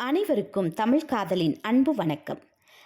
அனைவருக்கும் தமிழ் காதலின் அன்பு வணக்கம்.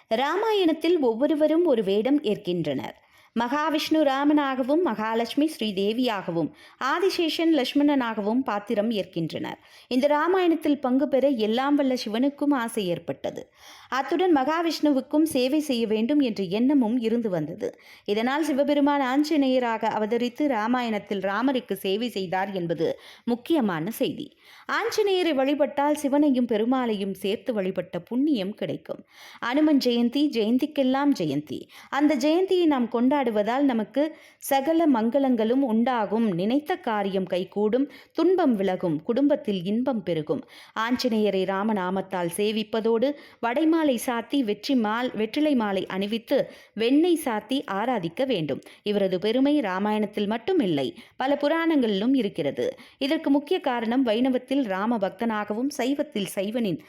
ராமாயணத்தில் ஒவ்வொருவரும் ஒரு வேடம் ஏற்கின்றனர். மகாவிஷ்ணு ராமனாகவும் மகாலட்சுமி ஸ்ரீதேவியாகவும் ஆதிசேஷன் லட்சுமணனாகவும் பாத்திரம் ஏற்கின்றனர். இந்த ராமாயணத்தில் பங்கு பெற எல்லாம் வல்ல சிவனுக்கும் ஆசை ஏற்பட்டது. அத்துடன் மகாவிஷ்ணுவுக்கும் சேவை செய்ய வேண்டும் என்ற எண்ணமும் இருந்து வந்தது. இதனால் சிவபெருமான் ஆஞ்சநேயராக அவதரித்து ராமாயணத்தில் ராமருக்கு சேவை செய்தார் என்பது முக்கியமான செய்தி. ஆஞ்சநேயரை வழிபட்டால் சிவனையும் பெருமாளையும் சேர்த்து வழிபட்ட புண்ணியம் கிடைக்கும். அனுமன் ஜெயந்தி ஜெயந்திக்கெல்லாம் ஜெயந்தி. அந்த ஜெயந்தியை நாம் கொண்டாடுவதால் நமக்கு சகல மங்களங்களும் உண்டாகும். நினைத்த காரியம் கைகூடும். துன்பம் விலகும். குடும்பத்தில் இன்பம் பெருகும். ஆஞ்சநேயரை ராமநாமத்தால் சேவிப்பதோடு வடைமாலை சாத்தி வெற்றி மால் வெற்றிலை மாலை அணிவித்து வெண்ணெய் சாத்தி ஆராதிக்க வேண்டும். இவரது பெருமை ராமாயணத்தில் மட்டுமில்லை பல புராணங்களிலும் இருக்கிறது. இதற்கு முக்கிய காரணம் வைணவத்தில் ராம பக்தனாகவும் சைவத்தில் சைவனின்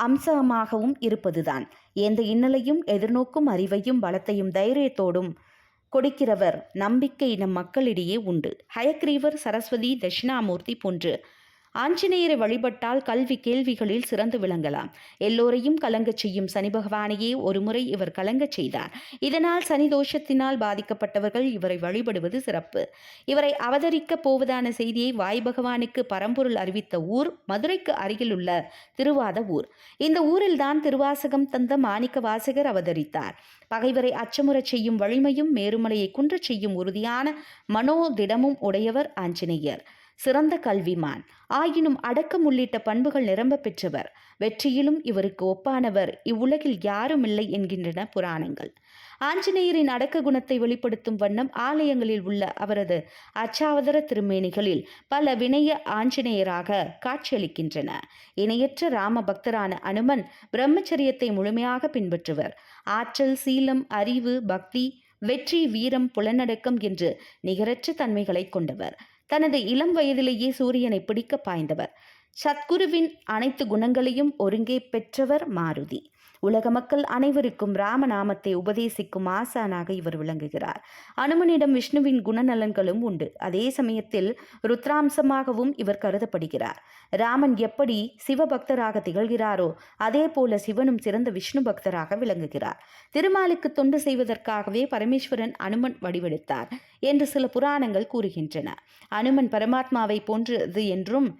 அம்சமாகவும் இருப்பதுதான். எந்த இன்னலையும் எதிர்நோக்கும் அறிவையும் பலத்தையும் தைரியத்தோடும் கொடுக்கிறவர் நம்பிக்கை நம் மக்களிடையே உண்டு. ஹயக்ரீவர் சரஸ்வதி தட்சிணாமூர்த்தி போன்று ஆஞ்சநேயரை வழிபட்டால் கல்வி கேள்விகளில் சிறந்து விளங்கலாம். எல்லோரையும் கலங்கச் செய்யும் சனி பகவானையே ஒருமுறை இவர் கலங்கச் செய்தார். இதனால் சனி தோஷத்தினால் பாதிக்கப்பட்டவர்கள் இவரை வழிபடுவது சிறப்பு. இவரை அவதரிக்கப் போவதான செய்தியை வாய் பகவானுக்கு பரம்பொருள் அறிவித்த ஊர் மதுரைக்கு அருகில் உள்ள திருவாத ஊர். இந்த ஊரில்தான் திருவாசகம் தந்த மாணிக்க வாசகர் அவதரித்தார். பகைவரை அச்சமுறச் செய்யும் வலிமையும் மேருமலையை குன்றச் செய்யும் உறுதியான மனோதிடமும் உடையவர் ஆஞ்சநேயர். சிறந்த கல்விமான். ஆயினும் அடக்கம் உள்ளிட்ட பண்புகள் நிரம்ப பெற்றவர். வெற்றியிலும் இவருக்கு ஒப்பானவர். இவ்வுலகில் யாரும் இல்லை என்கின்றன புராணங்கள். ஆஞ்சநேயரின் அடக்க குணத்தை வெளிப்படுத்தும் வண்ணம் ஆலயங்களில் உள்ள அவரது அச்சாவதர திருமேனிகளில் பல வினய ஆஞ்சநேயராக காட்சியளிக்கின்றன. இணையற்ற ராம பக்தரான அனுமன் பிரம்மச்சரியத்தை முழுமையாக பின்பற்றுவர். ஆற்றல் சீலம் அறிவு பக்தி வெற்றி வீரம் புலனடக்கம் என்று நிகரற்ற தன்மைகளை கொண்டவர். தனது இளம் வயதிலேயே சூரியனை பிடிக்க பாய்ந்தவர். சத்குருவின் அனைத்து குணங்களையும் ஒருங்கே பெற்றவர் மாருதி. உலக மக்கள் அனைவருக்கும் ராமநாமத்தை உபதேசிக்கும் ஆசானாக இவர் விளங்குகிறார். அனுமனிடம் விஷ்ணுவின் குணநலன்களும் உண்டு. அதே சமயத்தில் ருத்ராம்சமாகவும் இவர் கருதப்படுகிறார். ராமன் எப்படி சிவபக்தராக திகழ்கிறாரோ அதே போல சிவனும் சிறந்த விஷ்ணு பக்தராக விளங்குகிறார். திருமாலுக்கு தொண்டு செய்வதற்காகவே பரமேஸ்வரன் அனுமன் வடிவெடுத்தார் என்று சில புராணங்கள் கூறுகின்றன. அனுமன் பரமாத்மாவை போன்றது என்றும்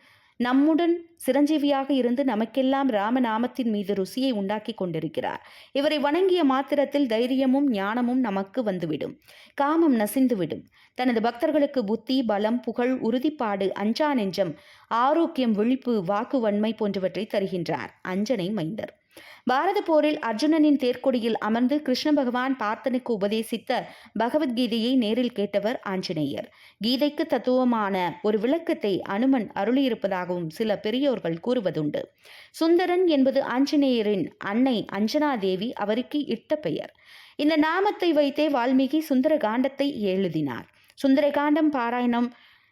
நம்முடன் சிரஞ்சீவியாக இருந்து நமக்கெல்லாம் ராமநாமத்தின் மீது ருசியை உண்டாக்கி கொண்டிருக்கிறார். இவரை வணங்கிய மாத்திரத்தில் தைரியமும் ஞானமும் நமக்கு வந்துவிடும். காமம் நசிந்துவிடும். தனது பக்தர்களுக்கு புத்தி பலம் புகழ் உறுதிப்பாடு அஞ்சா நெஞ்சம் ஆரோக்கியம் விழிப்பு வாக்குவன்மை போன்றவற்றை தருகின்றார். அஞ்சனை மைந்தர். பாரத போரில் அர்ஜுனனின் தேர்க்கொடியில் அமர்ந்து கிருஷ்ண பகவான் பார்த்தனுக்கு உபதேசித்த பகவத்கீதையை நேரில் கேட்டவர் ஆஞ்சநேயர். கீதைக்கு தத்துவமான ஒரு விளக்கத்தை அனுமன் அருளியிருப்பதாகவும் சில பெரியோர்கள் கூறுவதுண்டு. சுந்தரன் என்பது ஆஞ்சநேயரின் அன்னை அஞ்சனாதேவி அவருக்கு இட்ட பெயர். இந்த நாமத்தை வைத்தே வால்மீகி சுந்தர காண்டத்தை எழுதினார். சுந்தரகாண்டம் பாராயணம்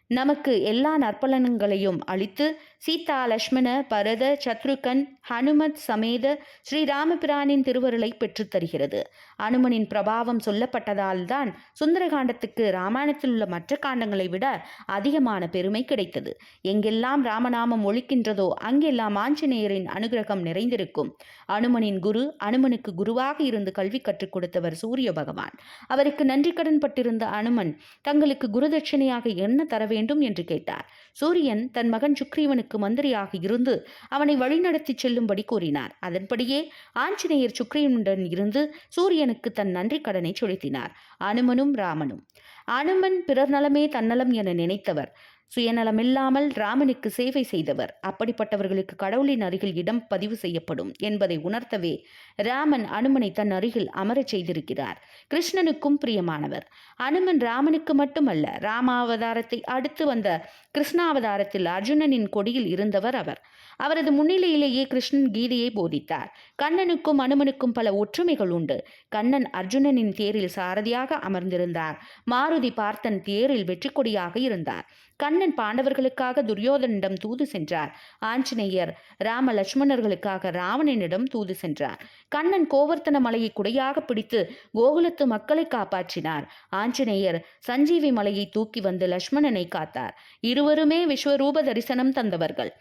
நமக்கு எல்லா நற்பலன்களையும் அளித்து சீதா லக்ஷ்மண பரத சத்ருகன் ஹனுமத் சமேத ஸ்ரீராமபிரானின் திருவருளை பெற்றுத்தருகிறது அனுமனின் பிரபாவம் சொல்லப்பட்டதால் தான் சுந்தரகாண்டத்துக்கு ராமாயணத்தில் உள்ள மற்ற காண்டங்களை விட அதிகமான பெருமை கிடைத்தது. எங்கெல்லாம் ராமநாமம் ஒழிக்கின்றதோ அங்கெல்லாம் ஆஞ்சநேயரின் அனுகிரகம் நிறைந்திருக்கும். அனுமனின் குரு அனுமனுக்கு குருவாக இருந்து கல்வி கற்றுக் கொடுத்தவர் சூரிய பகவான். அவருக்கு நன்றி கடன் பட்டிருந்த அனுமன் தங்களுக்கு குருதட்சணையாக என்ன தர வேண்டும் என்று கேட்டார். சூரியன் தன் மகன் சுக்ரீவனுக்கு மந்திரியாக இருந்து அவனை வழிநடத்தி செல்லும்படி கூறினார். அதன்படியே ஆஞ்சநேயர் சுக்ரீவனுடன் இருந்து சூரியனுக்கு தன் நன்றி கடனை செலுத்தினார். அனுமனும் ராமனும். அனுமன் பிறர் நலமே தன்னலம் என நினைத்தவர். சுயநலமில்லாமல் ராமனுக்கு சேவை செய்தவர். அப்படிப்பட்டவர்களுக்கு கடவுளின் அருகில் இடம் பதிவு செய்யப்படும் என்பதை உணர்த்தவே ராமன் அனுமனை தன் அருகில் அமரச் செய்திருக்கிறார். கிருஷ்ணனுக்கும் பிரியமானவர். அனுமன் ராமனுக்கு மட்டுமல்ல ராமாவதாரத்தை அடுத்து வந்த கிருஷ்ணாவதாரத்தில் அர்ஜுனனின் கொடியில் இருந்தவர் அவர். அவரது முன்னிலையிலேயே கிருஷ்ணன் கீதையை போதித்தார். கண்ணனுக்கும் அனுமனுக்கும் பல ஒற்றுமைகள் உண்டு. கண்ணன் அர்ஜுனனின் தேரில் சாரதியாக அமர்ந்திருந்தார். மாருதி பார்த்தன் தேரில் வெற்றி கொடியாக இருந்தார். கண்ணன் பாண்டவர்களுக்காக துரியோதனிடம் தூது சென்றார். ஆஞ்சநேயர் ராம லட்சுமணர்களுக்காக ராவணனிடம் தூது சென்றார். கண்ணன் கோவர்த்தன மலையை குடையாக பிடித்து கோகுலத்து மக்களை காப்பாற்றினார். ஆஞ்சநேயர் சஞ்சீவி மலையை தூக்கி வந்து லட்சுமணனை காத்தார். இருவருமே விஸ்வரூப தரிசனம் தந்தவர்கள்.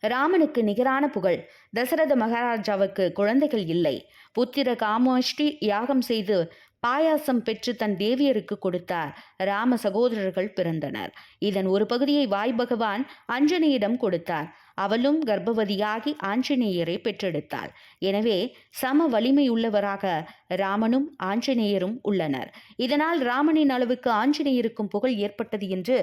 ராமனுக்கு நிகரான புகழ். தசரத மகாராஜாவுக்கு குழந்தைகள் இல்லை. புத்திர காமாஷ்டி யாகம் செய்து பாயாசம் பெற்று தன் தேவியருக்கு கொடுத்தார். ராம சகோதரர்கள் பிறந்தனர். இதன் ஒரு பகுதியை வாய் பகவான் அஞ்சனியிடம் கொடுத்தார். அவளும் கர்ப்பவதியாகி ஆஞ்சநேயரை பெற்றெடுத்தாள். எனவே சம வலிமையுள்ளவராக ராமனும் ஆஞ்சநேயரும் உள்ளனர். இதனால் ராமனின் அளவுக்கு ஆஞ்சநேயருக்கும் புகழ் ஏற்பட்டது என்று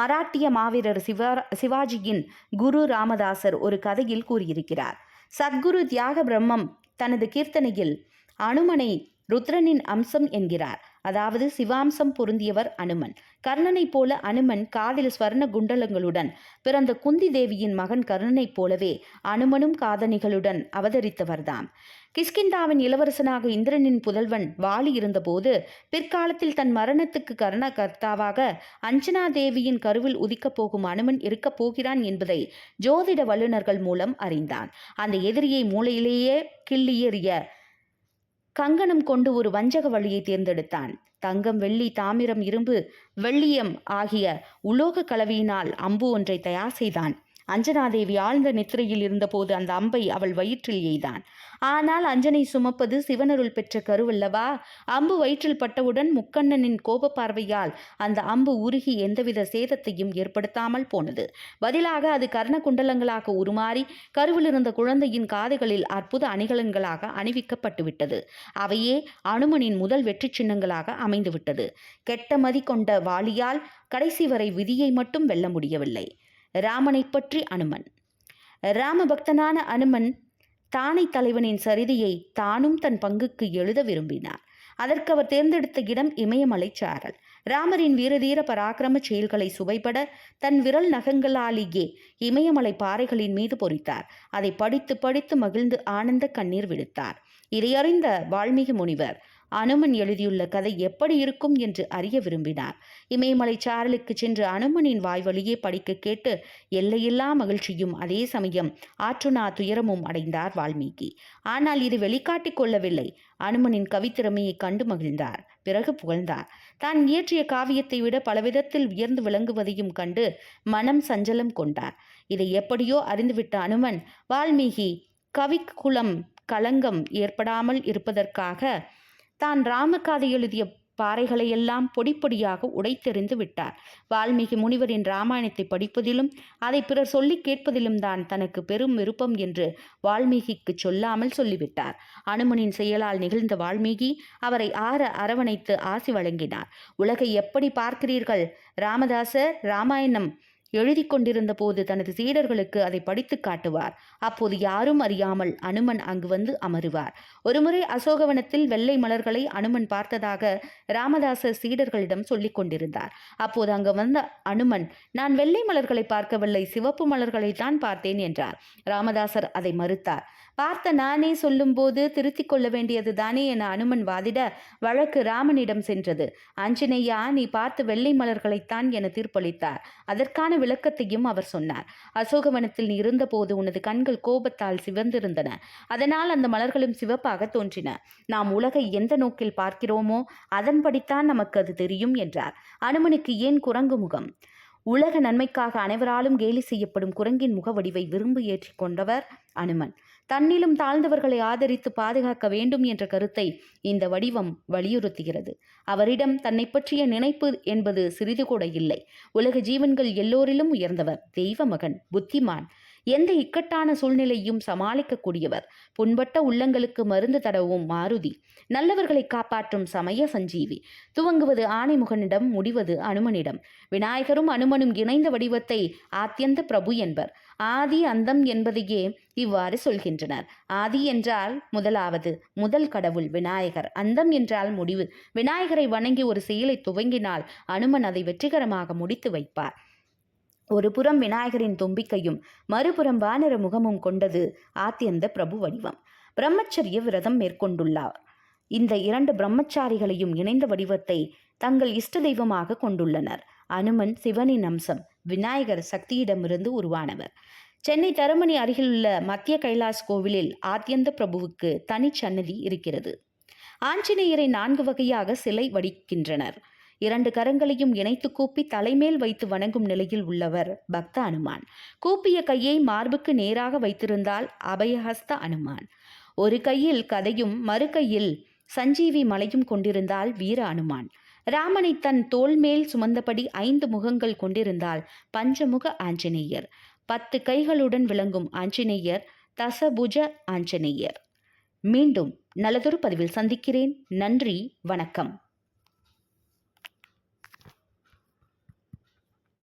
மராட்டிய மாவீரர் சிவா சிவாஜியின் குரு ராமதாசர் ஒரு கதையில் கூறியிருக்கிறார். சத்குரு தியாக பிரம்மம் தனது கீர்த்தனையில் அனுமனை ருத்ரனின் அம்சம் என்கிறார். அதாவது சிவாம்சம் பொருந்தியவர் அனுமன். கர்ணனைப் போல அனுமன் காதில் ஸ்வர்ண குண்டலங்களுடன் பிறந்த குந்தி தேவியின் மகன் கர்ணனைப் போலவே அனுமனும் காதணிகளுடன் அவதரித்தவர்தாம். கிஷ்கிந்தாவின் இளவரசனாக இந்திரனின் புதல்வன் வாலி இருந்தபோது பிற்காலத்தில் தன் மரணத்துக்கு கர்ண கர்த்தாவாக அஞ்சனா தேவியின் கருவில் உதிக்கப் போகும் அனுமன் இருக்கப் போகிறான் என்பதை ஜோதிட வல்லுநர்கள் மூலம் அறிந்தான். அந்த எதிரியை மூளையிலேயே கிள்ளியறிய கங்கணம் கொண்டு ஒரு வஞ்சக வழியை தேர்ந்தெடுத்தான். தங்கம் வெள்ளி தாமிரம் இரும்பு வெள்ளியம் ஆகிய உலோக கலவையினால் அம்பு ஒன்றை தயார் செய்தான். அஞ்சனாதேவி ஆழ்ந்த நித்திரையில் இருந்தபோது அந்த அம்பை அவள் வயிற்றில் எய்தான். ஆனால் அஞ்சனை சுமப்பது சிவனருள் பெற்ற கருவல்லவா? அம்பு வயிற்றில் பட்டவுடன் முக்கண்ணனின் கோப பார்வையால் அந்த அம்பு உருகி எந்தவித சேதத்தையும் ஏற்படுத்தாமல் போனது. பதிலாக அது கர்ண குண்டலங்களாக உருமாறி கருவில் இருந்த குழந்தையின் காதுகளில் அற்புத அணிகலன்களாக அணிவிக்கப்பட்டுவிட்டது. அவையே அனுமனின் முதல் வெற்றி சின்னங்களாக அமைந்துவிட்டது. கெட்ட மதி கொண்ட வாளியால் கடைசி வரை விதியை மட்டும் வெல்ல முடியவில்லை. ராமனை பற்றி அனுமன். ராமபக்தனான அனுமன் தானை தலைவனின் சரிதியை தானும் தன் பங்குக்கு எழுத விரும்பினார். அதற்கு அவர் தேர்ந்தெடுத்த இடம் இமயமலை சாரல். ராமரின் வீரதீர பராக்கிரம செயல்களை சுவைபட தன் விரல் நகங்களாலேயே இமயமலை பாறைகளின் மீது பொறித்தார். அதை படித்து படித்து மகிழ்ந்து ஆனந்த கண்ணீர் விடுத்தார். இதையறிந்த வால்மீகி முனிவர் அனுமன் எழுதியுள்ள கதை எப்படி இருக்கும் என்று அறிய விரும்பினார். இமயமலை சாரலுக்கு சென்று அனுமனின் வாய் வழியே படிக்க கேட்டு எல்லையில்லா மகிழ்ச்சியும் அதே சமயம் ஆற்றுனா துயரமும் அடைந்தார் வால்மீகி. ஆனால் இது வெளிக்காட்டிக் கொள்ளவில்லை. அனுமனின் கவித்திறமையை கண்டு மகிழ்ந்தார். பிறகு புகழ்ந்தார். தான் இயற்றிய காவியத்தை விட பலவிதத்தில் உயர்ந்து விளங்குவதையும் கண்டு மனம் சஞ்சலம் கொண்டார். இதை எப்படியோ அறிந்துவிட்ட அனுமன் வால்மீகி கவிக்குளம் களங்கம் ஏற்படாமல் இருப்பதற்காக தான் ராமகாதை எழுதிய பாறைகளையெல்லாம் பொடிப்பொடியாக உடைத்தெறிந்து விட்டார். வால்மீகி முனிவரின் ராமாயணத்தை படிப்பதிலும் அதை பிறர் சொல்லி கேட்பதிலும் தான் தனக்கு பெரும் விருப்பம் என்று வால்மீகிக்கு சொல்லாமல் சொல்லிவிட்டார். அனுமனின் செயலால் நிகழ்ந்த வால்மீகி அவரை ஆற அரவணைத்து ஆசி வழங்கினார். உலகை எப்படி பார்க்கிறீர்கள்? ராமதாசர் ராமாயணம் எழுதி கொண்டிருந்த போது தனது சீடர்களுக்கு அதை படித்து காட்டுவார். அப்போது யாரும் அறியாமல் அனுமன் அங்கு வந்து அமருவார். ஒருமுறை அசோகவனத்தில் வெள்ளை மலர்களை அனுமன் பார்த்ததாக ராமதாசர் சீடர்களிடம் சொல்லிக் கொண்டிருந்தார். அப்போது அங்கு வந்த அனுமன் நான் வெள்ளை மலர்களை பார்க்கவில்லை சிவப்பு மலர்களை தான் பார்த்தேன் என்றார். ராமதாசர் அதை மறுத்தார். பார்த்த நானே சொல்லும்போது திருத்திக் கொள்ள வேண்டியது தானே என அனுமன் வாதிட வழக்கு ராமனிடம் சென்றது. ஆஞ்சநேயா நீ பார்த்து வெள்ளை மலர்களைத்தான் என தீர்ப்பளித்தார். அதற்கான விளக்கத்தையும் அவர் சொன்னார். அசோகவனத்தில் நீ இருந்தபோது உனது கண்கள் கோபத்தால் சிவந்திருந்தன. அதனால் அந்த மலர்களும் சிவப்பாக தோன்றின. நாம் உலகை எந்த நோக்கில் பார்க்கிறோமோ அதன்படித்தான் நமக்கு அது தெரியும் என்றார். அனுமனுக்கு ஏன் குரங்கு முகம்? உலக நன்மைக்காக அனைவராலும் கேலி செய்யப்படும் குரங்கின் முகவடிவை விரும்பு ஏற்றிக் கொண்டவர் அனுமன். தன்னிலும் தாழ்ந்தவர்களை ஆதரித்து பாதுகாக்க வேண்டும் என்ற கருத்தை இந்த வடிவம் வலியுறுத்துகிறது. அவரிடம் தன்னை பற்றிய நினைப்பு என்பது சிறிது கூட இல்லை. உலக ஜீவன்கள் எல்லோரிலும் உயர்ந்தவர். தெய்வ மகன் புத்திமான் எந்த இக்கட்டான சூழ்நிலையும் சமாளிக்கக்கூடியவர். புண்பட்ட உள்ளங்களுக்கு மருந்து தடவும் மாருதி. நல்லவர்களை காப்பாற்றும் சமய சஞ்சீவி. துவங்குவது ஆணைமுகனிடம் முடிவது அனுமனிடம். விநாயகரும் அனுமனும் இணைந்த வடிவத்தை ஆத்தியந்த பிரபு என்பர். ஆதி அந்தம் என்பதையே இவ்வாறு சொல்கின்றனர். ஆதி என்றால் முதலாவது முதல் கடவுள் விநாயகர். அந்தம் என்றால் முடிவு. விநாயகரை வணங்கி ஒரு செயலை துவங்கினால் அனுமன் அதை வெற்றிகரமாக முடித்து வைப்பார். ஒரு புறம் விநாயகரின் தும்பிக்கையும் மறுபுறம் வானர முகமும் கொண்டது ஆத்தியந்த பிரபு வடிவம். பிரம்மச்சரிய விரதம் மேற்கொண்டுள்ளார். இந்த இரண்டு பிரம்மச்சாரிகளையும் இணைந்த வடிவத்தை தங்கள் இஷ்ட தெய்வமாக கொண்டுள்ளனர். அனுமன் சிவனின் அம்சம் விநாயகர் சக்தியிடமிருந்து உருவானவர். சென்னை தருமணி அருகிலுள்ள மத்திய கைலாஸ் கோவிலில் ஆத்தியந்த பிரபுவுக்கு தனிச்சன்னதி இருக்கிறது. ஆஞ்சநேயரை நான்கு வகையாக சிலை வடிக்கின்றனர். இரண்டு கரங்களையும் இணைத்து கூப்பி தலைமேல் வைத்து வணங்கும் நிலையில் உள்ளவர் பக்த அனுமான். கூப்பிய கையை மார்புக்கு நேராக வைத்திருந்தால் அபயஹஸ்த அனுமான். ஒரு கையில் கதையும் மறு கையில் சஞ்சீவி மலையும் கொண்டிருந்தால் வீர அனுமான். ராமனை தன் தோல் மேல் சுமந்தபடி ஐந்து முகங்கள் கொண்டிருந்தால் பஞ்சமுக ஆஞ்சநேயர். பத்து கைகளுடன் விளங்கும் ஆஞ்சநேயர் தசபுஜ ஆஞ்சநேயர். மீண்டும் நல்லதொரு பதிவில் சந்திக்கிறேன். நன்றி வணக்கம்.